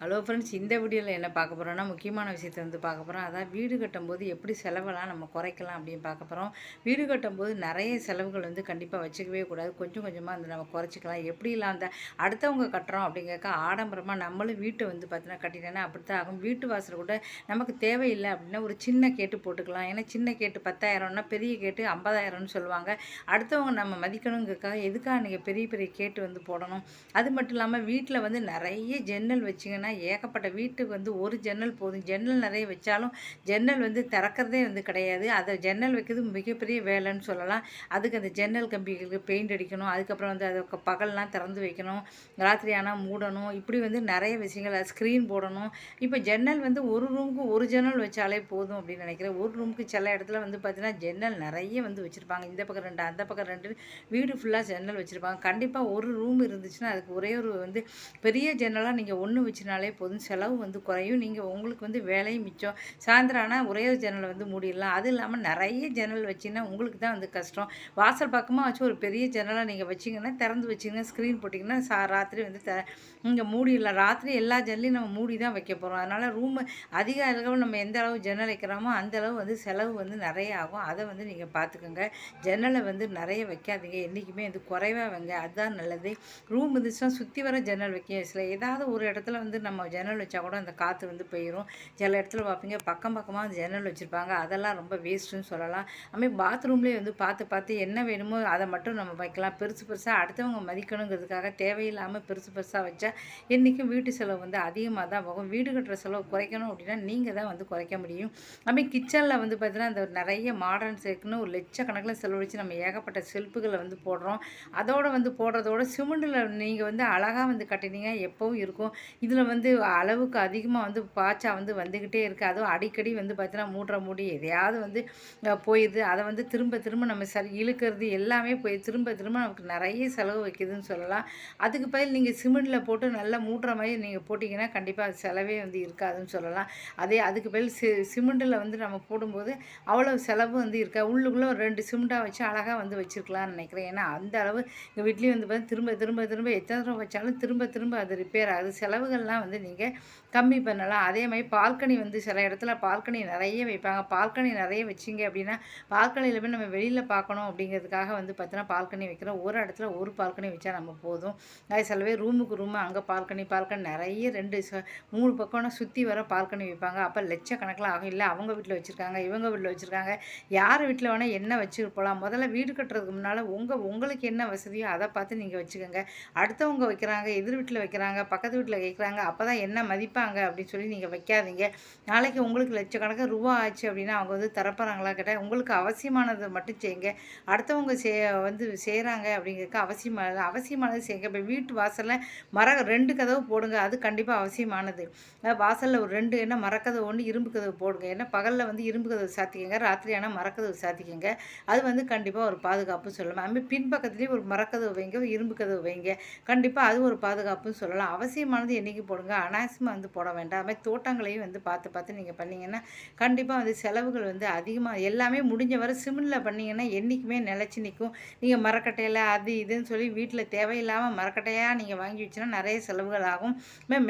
Hello friends இந்த வீடியோவில் என்ன பார்க்க போகிறோன்னா முக்கியமான விஷயத்தை வந்து பார்க்க போகிறோம் அதான் வீடு கட்டும்போது எப்படி செலவெல்லாம் நம்ம குறைக்கலாம் அப்படின்னு பார்க்க போகிறோம் வீடு கட்டும்போது நிறைய செலவுகள் வந்து கண்டிப்பாக வச்சுக்கவே கூடாது. கொஞ்சம் கொஞ்சமாக வந்து நம்ம குறைச்சிக்கலாம். எப்படிலாம் அந்த அடுத்தவங்க கட்டுறோம் அப்படிங்கிறக்க ஆடம்பரமாக நம்மளும் வீட்டை வந்து பார்த்தீங்கன்னா கட்டிட்டேன்னா அப்படித்தான் ஆகும். வீட்டு வாசல் கூட நமக்கு தேவையில்லை அப்படின்னா ஒரு சின்ன கேட்டு போட்டுக்கலாம். ஏன்னா சின்ன கேட்டு பத்தாயிரம்னா பெரிய கேட்டு ஐம்பதாயிரம்னு சொல்லுவாங்க. அடுத்தவங்க நம்ம மதிக்கணுங்கிறக்காக எதுக்காக நீங்கள் பெரிய பெரிய கேட்டு வந்து போடணும்? அது மட்டும் இல்லாமல் வீட்டில் வந்து நிறைய ஜன்னல் வச்சிங்கன்னா ஏகப்பட்ட வீட்டுக்கு வந்து ஒரு ஜன்னல் போதும். ஜன்னல் நிறைய வச்சாலும் ஜன்னல் வந்து திறக்கிறதே வந்து கிடையாது. அதை ஜன்னல் வைக்கிறது மிகப்பெரிய வேலைன்னு சொல்லலாம். அதுக்கு அந்த ஜன்னல் கம்பிகளுக்கு பெயிண்ட் அடிக்கணும். அதுக்கப்புறம் வந்து அதை பகல்லாம் திறந்து வைக்கணும். ராத்திரி ஆனால் மூடணும். இப்படி வந்து நிறைய விஷயங்கள் ஸ்க்ரீன் போடணும். இப்போ ஜன்னல் வந்து ஒரு ரூமுக்கு ஒரு ஜன்னல் வச்சாலே போதும் அப்படின்னு நினைக்கிறேன். ஒரு ரூமுக்கு சில இடத்துல வந்து பார்த்தீங்கன்னா ஜன்னல் நிறைய வந்து வச்சுருப்பாங்க. இந்த பக்கம் ரெண்டு அந்த பக்கம் ரெண்டு. வீடு ஃபுல்லாக ஜன்னல் வச்சுருப்பாங்க. கண்டிப்பாக ஒரு ரூம் இருந்துச்சுன்னா அதுக்கு ஒரே ஒரு வந்து பெரிய ஜன்னலாக நீங்கள் ஒன்று வச்சுனாலே போதும். செலவு வந்து குறையும். நீங்கள் உங்களுக்கு வந்து வேலையும் மிச்சம். சாயந்தரம் ஆனால் ஒரே ஒரு ஜன்னலை வந்து மூடிடலாம். அது இல்லாமல் நிறைய ஜன்னல் வச்சிங்கன்னா உங்களுக்கு தான் வந்து கஷ்டம். வாசல் பக்கமாக வச்சு ஒரு பெரிய ஜன்னலாக நீங்கள் வச்சிங்கன்னா திறந்து வச்சிங்கன்னா ஸ்க்ரீன் போட்டிங்கன்னா சா ராத்திரி வந்து த இங்கே மூடிடலாம். ராத்திரி எல்லா ஜன்னலையும் நம்ம மூடி தான் வைக்க போகிறோம் அதனால் ரூம் அதிக அளவு நம்ம எந்த அளவு ஜன்னல் வைக்கிறோமோ அந்த அளவு வந்து செலவு வந்து நிறைய ஆகும். அதை வந்து நீங்கள் பார்த்துக்கோங்க. ஜன்னலை வந்து நிறைய வைக்காதீங்க. என்றைக்குமே வந்து குறைவாக வைங்க. அதுதான் நல்லது. ரூம் இருந்துச்சுன்னா சுற்றி வர ஜன்னல் வைக்க. சில ஏதாவது ஒரு இடத்துல வந்து நம்ம ஜன்னல் வச்சா கூட அந்த காற்று வந்து போயிடும் சில இடத்துல பார்ப்பீங்க பக்கம் பக்கமாக அந்த ஜன்னல் வச்சுருப்பாங்க. அதெல்லாம் ரொம்ப வேஸ்ட்டுன்னு சொல்லலாம். அதுமாதிரி பாத்ரூம்லேயே வந்து பார்த்து பார்த்து என்ன வேணுமோ அதை மட்டும் நம்ம வைக்கலாம். பெருசு பெருசாக அடுத்தவங்க மதிக்கணுங்கிறதுக்காக தேவையில்லாமல் பெருசு பெருசாக வச்சா என்றைக்கும் வீட்டு செலவு வந்து அதிகமாக தான் போகும். வீடு கட்டுற செலவு குறைக்கணும் அப்படின்னா நீங்கள் தான் வந்து குறைக்க முடியும். அதுமாதிரி கிச்சனில் வந்து பார்த்தீங்கன்னா அந்த நிறைய மாடர்ன் இருக்குன்னு ஒரு லட்சக்கணக்கில் செலவழித்து நம்ம ஏகப்பட்ட செல்ப்புகளை வந்து போடுறோம். அதோடு வந்து போடுறதோட சிமெண்டில் நீங்கள் வந்து அழகாக வந்து கட்டினீங்க எப்போவும் இருக்கும். இதில் வந்து வந்து அளவுக்கு அதிகமாக வந்து பாய்ச்சா வந்து வந்துக்கிட்டே இருக்குது அதுவும் அடிக்கடி வந்து பார்த்தீங்கன்னா மூடுற மூடி எதையாவது வந்து போயிடுது. அதை வந்து திரும்ப திரும்ப நம்ம சரி இழுக்கிறது எல்லாமே போய் திரும்ப திரும்ப நமக்கு நிறைய செலவு வைக்கிதுன்னு சொல்லலாம். அதுக்கு பதில் நீங்கள் சிமெண்ட்டில் போட்டு நல்லா மூடுற மாதிரி நீங்கள் போட்டிங்கன்னா கண்டிப்பாக செலவே வந்து இருக்காதுன்னு சொல்லலாம். அதே அதுக்கு பதில் சி சிமெண்டில் வந்து நம்ம போடும்போது அவ்வளோ செலவு வந்து இருக்கா? உள்ளுக்குள்ளே ஒரு ரெண்டு சிமெண்ட்டாக வச்சு அழகாக வந்து வச்சுருக்கலாம்னு நினைக்கிறேன். ஏன்னா அந்த அளவு எங்கள் வீட்லேயும் வந்து பார்த்தா திரும்ப திரும்ப திரும்ப எத்தனை தடவை வச்சாலும் திரும்ப திரும்ப அது ரிப்பேர் ஆகுது. செலவுகள்லாம் வந்து நீங்கள் கம்மி பண்ணலாம். அதே மாதிரி பால்கனி வந்து சில இடத்துல பால்கனி நிறைய வைப்பாங்க. பால்கனி நிறைய வச்சிங்க அப்படின்னா பால்கனியில் போய் நம்ம வெளியில் பார்க்கணும் அப்படிங்கிறதுக்காக வந்து பார்த்தீங்கன்னா பால்கனி வைக்கிறோம் ஒரு இடத்துல ஒரு பால்கனி வச்சா நம்ம போதும். அது சில பேர் ரூமுக்கு ரூமு அங்கே பால்கனி பால்கனி நிறைய ரெண்டு மூணு பக்கம்னா சுற்றி வர பால்கனி வைப்பாங்க. அப்போ லட்சக்கணக்கில் ஆகும். இல்லை அவங்க வீட்டில் வச்சுருக்காங்க இவங்க வீட்டில் வச்சுருக்காங்க. யார் வீட்டில் வேணால் என்ன வச்சுட்டு போகலாம் முதல்ல வீடு கட்டுறதுக்கு முன்னால் உங்கள் உங்களுக்கு என்ன வசதியோ அதை பார்த்து நீங்கள் வச்சுக்கோங்க. அடுத்தவங்க வைக்கிறாங்க எதிர் வீட்டில் வைக்கிறாங்க பக்கத்து வீட்டில் வைக்கிறாங்க அப்போ தான் என்ன மதிப்பாங்க அப்படின்னு சொல்லி நீங்கள் வைக்காதீங்க. நாளைக்கு உங்களுக்கு லட்சக்கணக்காக ரூபா ஆச்சு அப்படின்னா அவங்க வந்து தரப்போகிறாங்களா கேட்டால் உங்களுக்கு அவசியமானதை மட்டும் செய்யுங்க. அடுத்தவங்க சே வந்து செய்கிறாங்க அப்படிங்கிறதுக்கு அவசியமானது அவசியமானது செய்யுங்க. இப்போ வீட்டு வாசலில் மர ரெண்டு கதவு போடுங்க. அது கண்டிப்பாக அவசியமானது. வாசலில் ஒரு ரெண்டு என்ன மரக்கதவு ஒன்று இரும்பு கதவு போடுங்க. ஏன்னா பகலில் வந்து இரும்பு கதவு சாத்திக்கங்க. ராத்திரி ஆனால் மரக்கதவு சாத்திக்கங்க. அது வந்து கண்டிப்பாக ஒரு பாதுகாப்பு சொல்லலாம். அது பின்பக்கத்துலேயும் ஒரு மரக்கதவு வைங்க ஒரு இரும்பு கதவு வைங்க. கண்டிப்பாக அது ஒரு பாதுகாப்புன்னு சொல்லலாம். அவசியமானது என்றைக்கு போடுங்க? அனாவசியமாக வந்து போட வேண்டாம். அதுமாதிரி தோட்டங்களையும் வந்து பார்த்து பார்த்து நீங்கள் பண்ணீங்கன்னா கண்டிப்பாக வந்து செலவுகள் வந்து அதிகமாக எல்லாமே முடிஞ்ச வரை சிமெண்டில் பண்ணிங்கன்னா என்றைக்குமே நிலச்சி நிற்கும் நீங்கள் மரக்கட்டையில் அது இதுன்னு சொல்லி வீட்டில் தேவையில்லாமல் மரக்கட்டையாக நீங்கள் வாங்கி வச்சுன்னா நிறைய செலவுகள் ஆகும்.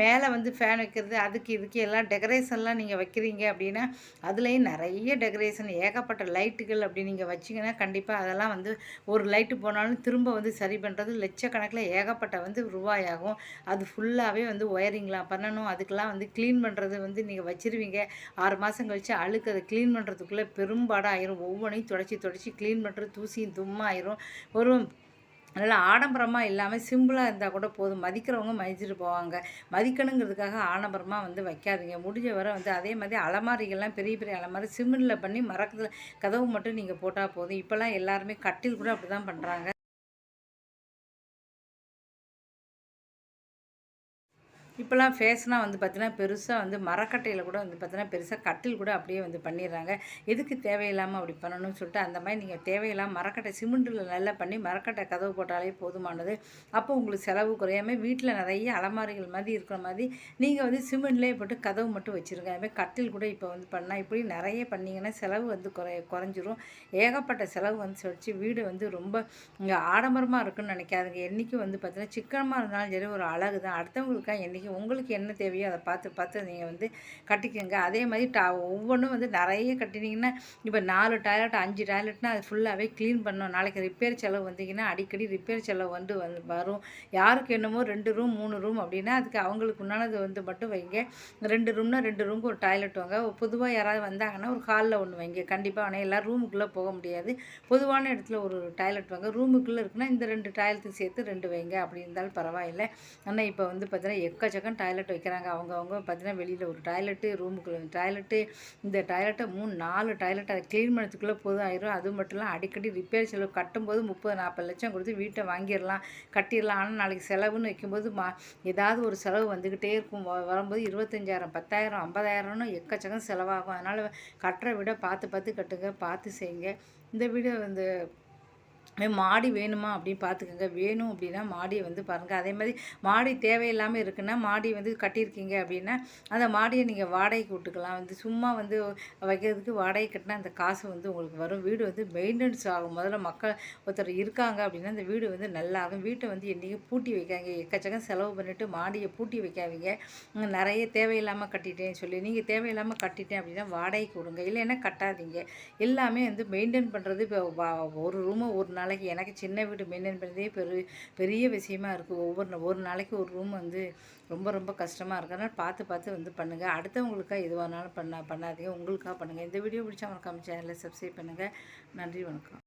மேலே வந்து ஃபேன் வைக்கிறது அதுக்கு இதுக்கு எல்லாம் டெக்கரேஷன்லாம் நீங்கள் வைக்கிறீங்க அப்படின்னா அதுலேயும் நிறைய டெக்கரேஷன் ஏகப்பட்ட லைட்டுகள் அப்படி நீங்கள் வச்சிங்கன்னா கண்டிப்பாக அதெல்லாம் வந்து ஒரு லைட்டு போனாலும் திரும்ப வந்து சரி பண்ணுறது லட்சக்கணக்கில் ஏகப்பட்ட வந்து ரூபாயாகும் அது ஃபுல்லாகவே வந்து சரிங்களா பண்ணணும். அதுக்கெல்லாம் வந்து க்ளீன் பண்ணுறது வந்து நீங்கள் வச்சுருவீங்க. ஆறு மாதம் கழிச்சு அழுக்கு அதை க்ளீன் பண்ணுறதுக்குள்ளே பெரும்பாடாக ஆயிரும் ஒவ்வொன்றையும் தொடச்சி தொடச்சி க்ளீன் பண்ணுறது தூசியும் தும்மாயிரும். ஒரு நல்லா ஆடம்பரமாக இல்லாமல் சிம்பிளாக இருந்தால் கூட போதும். மதிக்கிறவங்க மதிச்சுட்டு போவாங்க. மதிக்கணுங்கிறதுக்காக ஆடம்பரமாக வந்து வைக்காதீங்க. முடிஞ்ச வரை வந்து அதே மாதிரி அலமாரிகள்லாம் பெரிய பெரிய அலமாரி சிமெண்டில் பண்ணி மரக்கத்தில் கதவு மட்டும் நீங்கள் போட்டால் போதும். இப்போல்லாம் எல்லாருமே கட்டில் கூட அப்படி தான் பண்ணுறாங்க இப்போலாம் ஃபேஷனாக வந்து பார்த்திங்கன்னா பெருசாக வந்து மரக்கட்டையில் கூட வந்து பார்த்திங்கன்னா பெருசாக கட்டில் கூட அப்படியே வந்து பண்ணிடுறாங்க. எதுக்கு தேவையில்லாமல் அப்படி பண்ணணும்னு சொல்லிட்டு அந்த மாதிரி நீங்கள் தேவையில்லாமல் மரக்கட்டை சிமெண்ட்டில் நல்லா பண்ணி மரக்கட்டை கதவு போட்டாலே போதுமானது. அப்போ உங்களுக்கு செலவு குறையாம வீட்டில் நிறைய அலமாரிகள் மாதிரி இருக்கிற மாதிரி நீங்கள் வந்து சிமெண்ட்லேயே போட்டு கதவு மட்டும் வச்சுருங்க. அதுமாதிரி கட்டில் கூட இப்போ வந்து பண்ணால் இப்படி நிறைய பண்ணிங்கன்னா செலவு வந்து குறை குறைஞ்சிரும். ஏகப்பட்ட செலவு வந்து சொல்லிச்சு வீடு வந்து ரொம்ப இங்கே ஆடம்பரமாக இருக்குன்னு நினைக்காதுங்க. என்றைக்கும் வந்து பார்த்திங்கன்னா சிக்கனமாக இருந்தாலும் சரி ஒரு அழகு தான் அடுத்தவங்களுக்காக என்றைக்கும் நாளைக்கு உங்களுக்கு என்ன தேவையோ அதை பார்த்து பார்த்து நீங்கள் வந்து கட்டிக்கோங்க. அதே மாதிரி டா ஒவ்வொன்றும் வந்து நிறைய கட்டினீங்கன்னா இப்போ நாலு டாய்லெட் அஞ்சு டாய்லெட்னா அது ஃபுல்லாகவே க்ளீன் பண்ணணும். நாளைக்கு ரிப்பேர் செலவு வந்தீங்கன்னா அடிக்கடி ரிப்பேர் செலவு வந்து வந்து வரும். யாருக்கு என்னமோ ரெண்டு ரூம் மூணு ரூம் அப்படின்னா அதுக்கு அவங்களுக்கு உண்டானது வந்து மட்டும் வைங்க. ரெண்டு ரூம்னா ரெண்டு ரூமுக்கு ஒரு டாய்லெட் வாங்க. பொதுவாக யாராவது வந்தாங்கன்னா ஒரு ஹாலில் ஒன்று வைங்க. கண்டிப்பாக ஆனால் எல்லாம் ரூமுக்குள்ளே போக முடியாது. பொதுவான இடத்துல ஒரு டாய்லெட் வாங்க. ரூமுக்குள்ளே இருக்குன்னா இந்த ரெண்டு டாய்லெட்டுக்கு சேர்த்து ரெண்டு வைங்க. அப்படி இருந்தாலும் பரவாயில்லை. ஆனால் இப்போ வந்து பார்த்தீங்கன்னா எக்கச்சக்கம் டாய்லெட் வைக்கிறாங்க. அவங்கவுங்க பார்த்தீங்கன்னா வெளியில் ஒரு டாய்லெட்டு ரூமுக்குள்ளே டாய்லெட்டு இந்த டாய்லெட்டை மூணு நாலு டாய்லெட் அதை க்ளீன் பண்ணதுக்குள்ளே போதும் ஆயிரும். அது மட்டும் இல்லை அடிக்கடி ரிப்பேர் செலவு கட்டும்போது முப்பது நாற்பது லட்சம் கொடுத்து வீட்டை வாங்கிடலாம் கட்டிடலாம். ஆனால் நாளைக்கு செலவுன்னு வைக்கும்போது மா ஏதாவது ஒரு செலவு வந்துக்கிட்டே இருக்கும். வரும்போது இருபத்தஞ்சாயிரம் பத்தாயிரம் ஐம்பதாயிரம்னு எக்கச்சக்கம் செலவாகும். அதனால் கட்டுற விட பார்த்து பார்த்து கட்டுங்க பார்த்து செய்யுங்க. இந்த வீடியோ வந்து மாடி வேணுமா அப்படின்னு பார்த்துக்கோங்க. வேணும் அப்படின்னா மாடியை வந்து பாருங்கள் அதே மாதிரி மாடி தேவையில்லாமல் இருக்குன்னா மாடி வந்து கட்டியிருக்கீங்க அப்படின்னா அந்த மாடியை நீங்கள் வாடகைக்கு விட்டுக்கலாம். வந்து சும்மா வந்து வைக்கிறதுக்கு வாடகை கட்டினா அந்த காசு வந்து உங்களுக்கு வரும். வீடு வந்து மெயின்டெனன்ஸ் ஆகும். முதல்ல மக்கள் ஒருத்தர் இருக்காங்க அப்படின்னா அந்த வீடு வந்து நல்லாகும். வீட்டை வந்து என்றைக்கும் பூட்டி வைக்காங்க எக்கச்சக்கம் செலவு பண்ணிவிட்டு மாடியை பூட்டி வைக்காதீங்க. நிறைய தேவையில்லாமல் கட்டிட்டேன்னு சொல்லி. நீங்கள் தேவையில்லாமல் கட்டிட்டேன் அப்படின்னா வாடகைக்கு விடுங்க. இல்லைன்னா கட்டாதீங்க. எல்லாமே வந்து மெயின்டைன் பண்ணுறது இப்போ ஒரு ரூமை ஒரு நாள் நாளைக்கு எனக்கு சின்ன வீடு மெயின்டைன் பண்ணுறதே பெரிய பெரிய விஷயமா இருக்குது ஒவ்வொரு ஒரு நாளைக்கு ஒரு ரூம் வந்து ரொம்ப ரொம்ப கஷ்டமாக இருக்கு. அதனால் பார்த்து பார்த்து வந்து பண்ணுங்கள் அடுத்தவங்களுக்காக எதுவானாலும் பண்ண பண்ணாதீங்க. உங்களுக்காக பண்ணுங்கள் இந்த வீடியோ பிடிச்சா மறக்காம சேனலை சப்ஸ்கிரைப் பண்ணுங்கள் நன்றி வணக்கம்.